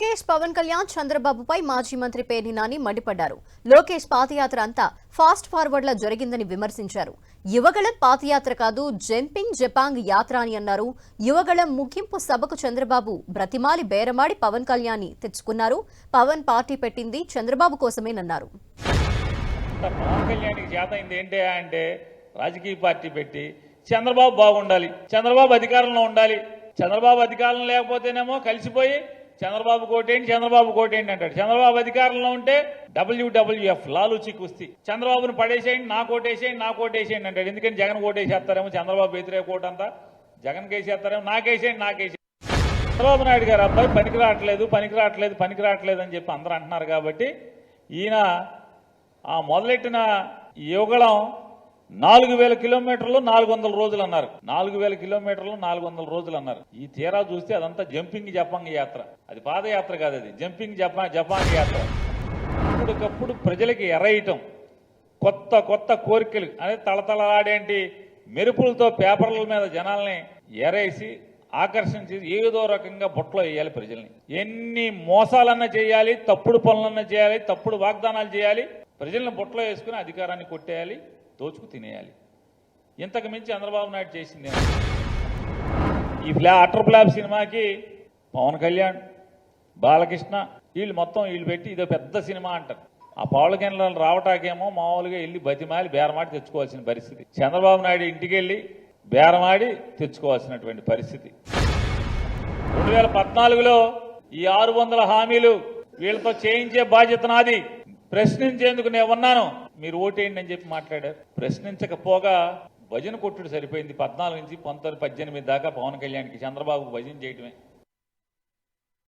లోకేష్ పవన్ కళ్యాణ్ చంద్రబాబుపై మాజీ మంత్రి పేర్ని నాని మండిపడ్డారు. లోకేష్ పాదయాత్ర అంతా ఫాస్ట్ ఫార్వర్డ్ జరిగిందని విమర్శించారు. యువగళం పాదయాత్ర కాదు జంపింగ్ జపాంగ్ యాత్ర అని అన్నారు. యువగళం ముగింపు సభకు చంద్రబాబు బ్రతిమాలి బేరమాడి పవన్ కళ్యాణ్ తెచ్చుకున్నారు. పవన్ పార్టీ పెట్టింది చంద్రబాబు కోసమేనన్నారు. పవన్ కళ్యాణ్కి చేత ఏంటి అంటే రాజకీయ పార్టీ పెట్టి చంద్రబాబు బాగుండాలి చంద్రబాబు అధికారంలో ఉండాలి. చంద్రబాబు అధికారం లేకపోతేనేమో కలిసిపోయి చంద్రబాబు కోటేంటి చంద్రబాబు కోటేంటి అంటాడు. చంద్రబాబు అధికారంలో ఉంటే డబ్ల్యూడబ్ల్యూఎఫ్ లాలూచి కుస్తీ చంద్రబాబును పడేసేయండి నా కోటేసేయండి నా కోటేసేయండి అంటాడు. ఎందుకని జగన్ కోటేసేస్తారేమో? చంద్రబాబు వ్యతిరేక కోట అంతా. జగన్ కేసేస్తారేమో? నాకేసేయండి నాకేసేయండి. చంద్రబాబు నాయుడు గారు అబ్బాయి పనికి రావట్లేదు పనికి రావట్లేదు పనికి రావట్లేదు అని చెప్పి అందరూ అంటున్నారు కాబట్టి ఈయన ఆ మొదలెట్టిన యుగళం నాలుగు వేల కిలోమీటర్లు నాలుగు వందల రోజులు అన్నారు. నాలుగు వేల కిలోమీటర్లు నాలుగు వందల రోజులు అన్నారు. ఈ తీరా చూస్తే అదంతా జంపింగ్ జపాంగ్ యాత్ర. అది పాదయాత్ర కాదు అది. జంపింగ్ జపా జపాంగ్ యాత్ర. అప్పటికప్పుడు ప్రజలకి ఎరయటం. కొత్త కొత్త కోరికలు. అదే తళతళలాడేంటి? మెరుపులతో పేపర్ల మీద జనాల్ని ఎరేసి ఆకర్షించి ఏదో రకంగా బుట్టలో వేయాలి ప్రజల్ని. ఎన్ని మోసాలన్నా చేయాలి తప్పుడు పనులన్నా చేయాలి తప్పుడు వాగ్దానాలు చేయాలి ప్రజల్ని బుట్టలో వేసుకుని అధికారాన్ని కొట్టేయాలి. దోచుకు తినేయాలి. ఇంతకు మించి చంద్రబాబు నాయుడు చేసింది ఈ ఫ్లా అటర్ ఫ్లాప్ సినిమాకి పవన్ కళ్యాణ్ బాలకృష్ణ వీళ్ళు మొత్తం వీళ్ళు పెట్టి ఇదో పెద్ద సినిమా అంటారు. ఆ పౌల కళ్యాణ్ రావటాకేమో మామూలుగా వెళ్ళి బతిమాలి బేరమాడి తెచ్చుకోవాల్సిన పరిస్థితి. చంద్రబాబు నాయుడు ఇంటికి వెళ్ళి బేరమాడి తెచ్చుకోవాల్సినటువంటి పరిస్థితి. రెండు వేల పద్నాలుగులో ఈ ఆరు వందల హామీలు వీళ్ళతో చేయించే బాధ్యత నాది. ప్రశ్నించేందుకు నేను ఉన్నాను. మీరు ఓటేయండి అని చెప్పి మాట్లాడారు. ప్రశ్నించకపోగా భజన కొట్టుడు సరిపోయింది. పద్నాలుగు నుంచి పంతొమ్మిది పద్దెనిమిది దాకా పవన్ కళ్యాణ్కి చంద్రబాబుకు భజన చేయటమే.